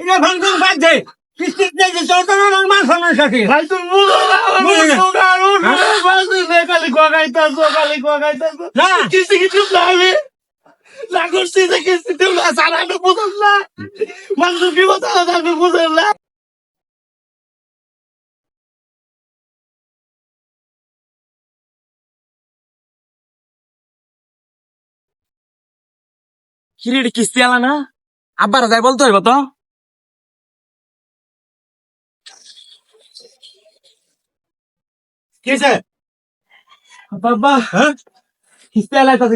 এটা ভাঙচুর বাদ দে। তো না। মান মানুষ কি কথা বুঝলাম না। কিস্তি আলা না? আব্বার যাই বলতে হইব তো? কিসে বাবা তাতে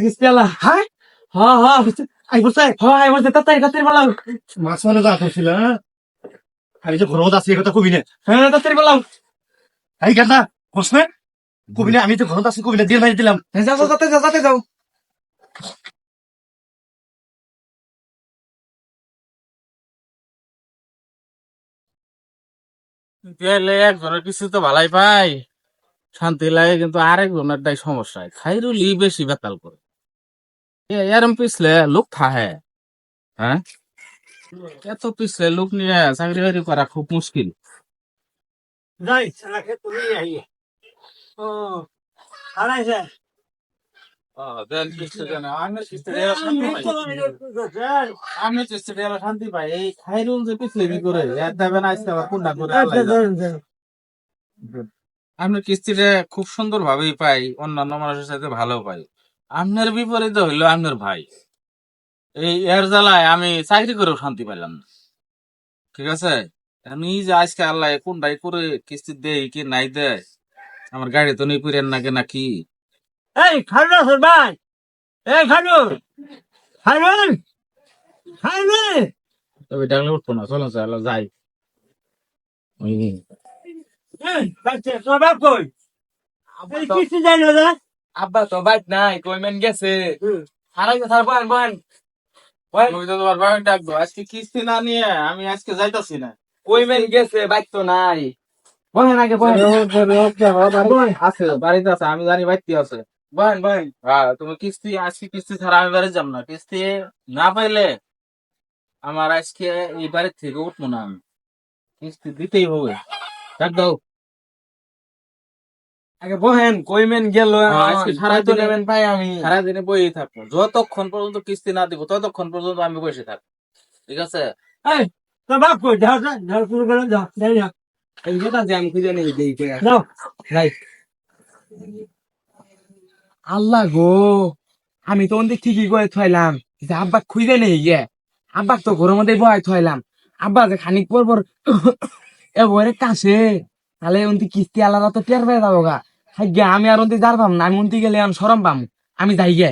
হ্যাঁ! হ্যাঁ হ্যাঁ আই হ্যাঁ আই মাছ মানে যা করছিল হ্যাঁ? আমি যে ঘরত আছি কথা কবি না? হ্যাঁ তাতাই বলাও। এই গাদা কোস না? কবি না? আমি তো ঘরত আছি কবি না? দিয়ে মারি দিলাম। যাও যাও যাতে যাও যাতে যাও। একজনের কিছু তো ভালাই পাই শান্তি লাগে কিন্তু আরেকজনেরটাই সমস্যা খাইরুলি বেশি বেতাল করে। এরম পিছলে লোক থাহে। হ্যাঁ? এত পিছলে লোক নিয়ে চাকরি বাকরি করা খুব মুশকিল। আমি চেষ্টা শান্তি পাই। এই খাইরুল যে পিছলে কি করে? কোনটা করে? আপনার কিস্তিটা খুব সুন্দর ভাবেই পাই অন্যান্য মানুষের সাথে ভালো পাই। আপনার বিপরীতে হইল আপনার ভাই। এই এর জ্বালায় আমি চাকরি করেও শান্তি পাইলাম না। ঠিক আছে? আমি যে আজকে আল্লাহ কোনটাই করে কিস্তি দেয় কি নাই দেয় আমার গাড়ি তো নেই পুরেন নাকি নাকি? এই খালু ভাই! এই খালু খালু খালু তবে ডাকলে উঠবো না চলো চলো যাই। আব্বা তো নাই কইমেন গেছে। হারাই তো তোমার বাবা ডাকবো আজকে কিস্তি না নিয়ে আমি আজকে যাইতাছি না। কইমেন গেছে বাইট তো নাই। বহেন আগে বহেন আছে বাড়িতে আছে আমি জানি বাড়িতে আছে। বহেন বহেন হ্যাঁ তুমি কিস্তি আজকে কিস্তি ছাড়া আমি বাড়ি যাব না। কিস্তি না পাইলে আমার আজকে এই বাড়ির থেকে উঠবো না আমি। কিস্তি দিতেই হবে। ডাক দাও। আগে বহেন কইমেন গেল হ্যাঁ, আজকে নেবেন ভাই আমি। সারাদিনে বই থাকব। যতক্ষণ পর্যন্ত কিস্তি না দিব ততক্ষণ পর্যন্ত আমি বসে থাকব। ঠিক আছে? এই তোর বাপ কই? যাও যাও যাও শুরু করে যাও যাই যাও এই কথা যে আমি খুঁজে নেই দেই কই যাও। রাইট আল্লাহ গো আমি তো ওদিক ঠিকই করে থইলাম। যে আব্বা খুঁজে নেই গে। আব্বা তো ঘরের মধ্যে বহাই থইলাম। আব্বা যে খানিক পর পর এবারে কাছে তাহলে ওন্তি কিস্তি আলাদা তো টের পেয়ে যাব গা। থাকবে আমি আর ওন্তি যার পাম না আমি ওন্তি গেলে এখন সরম পাম। আমি যাই গে।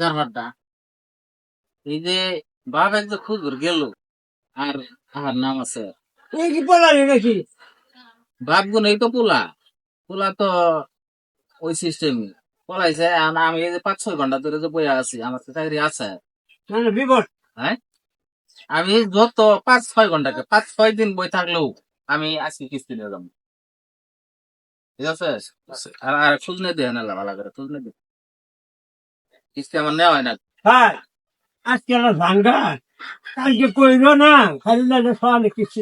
কারবারটা এই যে বাপ একদম খুদুর গেল। আর আর নাম আছে? এই কি পড়ালি নাকি? বাপ গুণ এই তো পোলা। পোলা তো ওই সিস্টেম পলাইছে আমি এই যে পাঁচ ছয় ঘণ্টা ধরে যে বইয়া আছি আমার তো চাকরি আছে। বিপদ। আমি যত পাঁচ ছয় ঘন্টাকে পাঁচ ছয় দিন বই থাকলেও আমি আজকে কিস্তি নিয়ে যাব। ঠিক আছে? আর আর খোঁজ নিয়ে দিয়ে না ভালো করে খোঁজ নিয়ে কিস্তি আমার নেওয়া হয় না। হ্যাঁ আজকে না ভাঙ্গা। কালকে কইলো না খালি না সকালে কিস্তি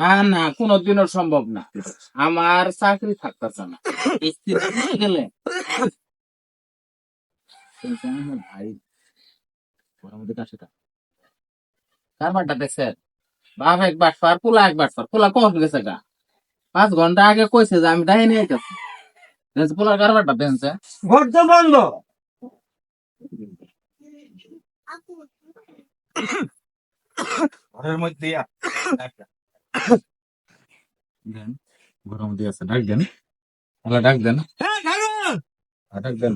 না না কোনোদিনও সম্ভব না। আমার চাকরি থাকতেছে না। কিস্তি গেলে। আমার ভাই ওর মধ্যে কাছে কারবারটা দেখছেন? বাপ এক বাটফার পোলা এক বাটফার পোলা কখন গেছে গা? পাঁচ ঘণ্টা আগে কইছে যে আমি ডাইনি দেখছে পোলার কারবারটা দেখছে ঘর তো বন্ধ। ঘরের মধ্যে দেন। ঘরের মধ্যে আছে ডাক দেন। ডাক দেন। হ্যাঁ খালু ডাক দেন।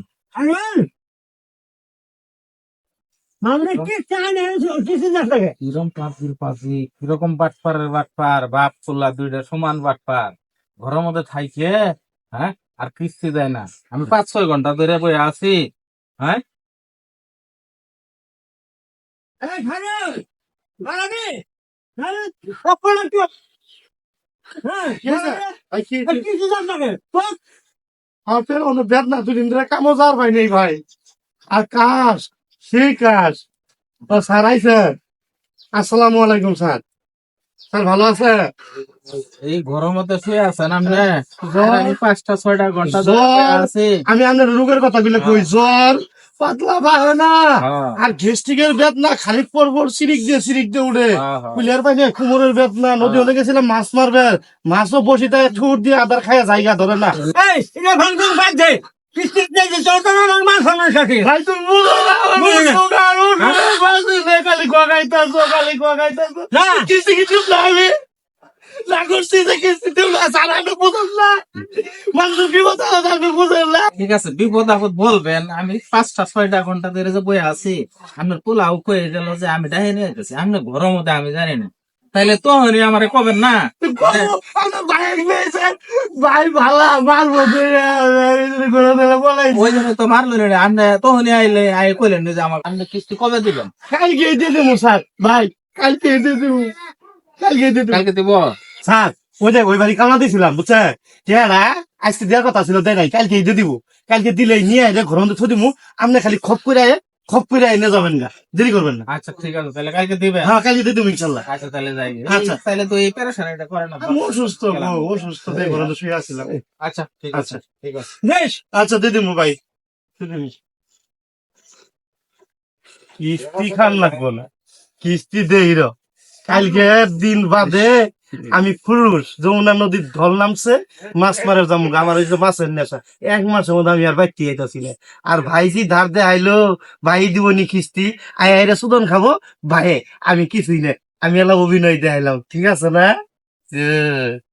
কিরম পাপির পাপি কীরকম বাটপারের বাটপার বাপ দুইটা সমান বাটপার। ঘরের মধ্যে থাইকে হ্যাঁ? আর কিস্তি দেয় না। আমি পাঁচ ছয় ঘণ্টা ধরে বই আছি হ্যাঁ? হ্যাঁ ভাই কি কিস্তি না থাকে আমার ফের অন্য বেদনা দুদিন ধরে কামো যাওয়ার ভাই নেই ভাই। আর কাজ। ও স্যার আইছে। আসসালামু আলাইকুম স্যার। স্যার ভালো আছে? এই গরমতে শুয়ে আছেন আপনি। আমি পাঁচটা ছয়টা ঘণ্টা আছি। আমি আপনার রোগের কথা বলে কই জ্বর? পাতলা বাহে না হ্যাঁ। আর গেস্টিকের বেদনা খালি পরপর সিরিক দিয়ে সিরিক দিয়ে উঠে। হ্যাঁ, হ্যাঁ। পাইনে কুমোরের বেদনা নদী হলে গেছিলাম মাছ মারবে। মাছও বসি তাই ঠুর দিয়ে আদার খাইয়া জায়গা ধরে না। এই এটা ভাঙচুর বাদ দে। ঠিক আছে বিপদ আপদ বলবেন আমি পাঁচটা ছয়টা ঘণ্টা ধরে যে বয়ে আছি আপনার পোলাও কয়ে গেল যে আমি ডাহে নিয়ে গেছি আপনি ঘরের মধ্যে আমি জানি না। তাইলে তখনই আমারে কবেন না আমার ভাই ভালা, মারবো। ওই জন্য তো মারলো না আপনি তখনই আইলে আই কইলেন যে আমার আপনি কিস্তি কবে দিবেন কালকে দিয়ে দেবো, স্যার। ভাই, কালকে দিয়ে দেবো। কালকে দিয়ে দেবো। কালকে দিব স্যার ওই যে ওই বাড়ি কামনা দিয়েছিলাম বুঝছে টিয়ারা আজকে দেওয়ার কথা ছিল দেয় নাই কালকে দিয়ে দিব কালকে দিলে নিয়ে ঘর মধ্যে থৈ দিমু আপনি খালি খপ করে খপ করে আইনে যাবেন গা দেরি করবেন না। আচ্ছা ঠিক আছে তাহলে কালকে দিবেন হ্যাঁ কালকে দিয়ে দেবো ইনশাল্লাহ। আচ্ছা তাহলে যাই আচ্ছা। তাহলে তো এই প্যারাশানিটা করে না। আমি অসুস্থ গো, অসুস্থ তাই ঘরে তো শুয়ে আসছিলাম আচ্ছা ঠিক আছে আচ্ছা। ঠিক আছে। বেশ আচ্ছা দিয়ে দিমু ভাই কিস্তি খান লাগবো না। কিস্তি দেই র। কালকে দিন বাদে আমি পুরুষ, যমুনা নদীর ঢল নামছে, মাছ মারে যাব আমার ওই যে মাছের নেশা। এক মাসের মধ্যে আমি আর বাইতে আইতাছি না। আর ভাইজি ধার দে আইলো ভাই দিব নি কিস্তি আই আইরা সুদন খাব। ভাই, আমি কিছুই না আমি এলাম অভিনয় দেখাইলাম ঠিক আছে না? এ।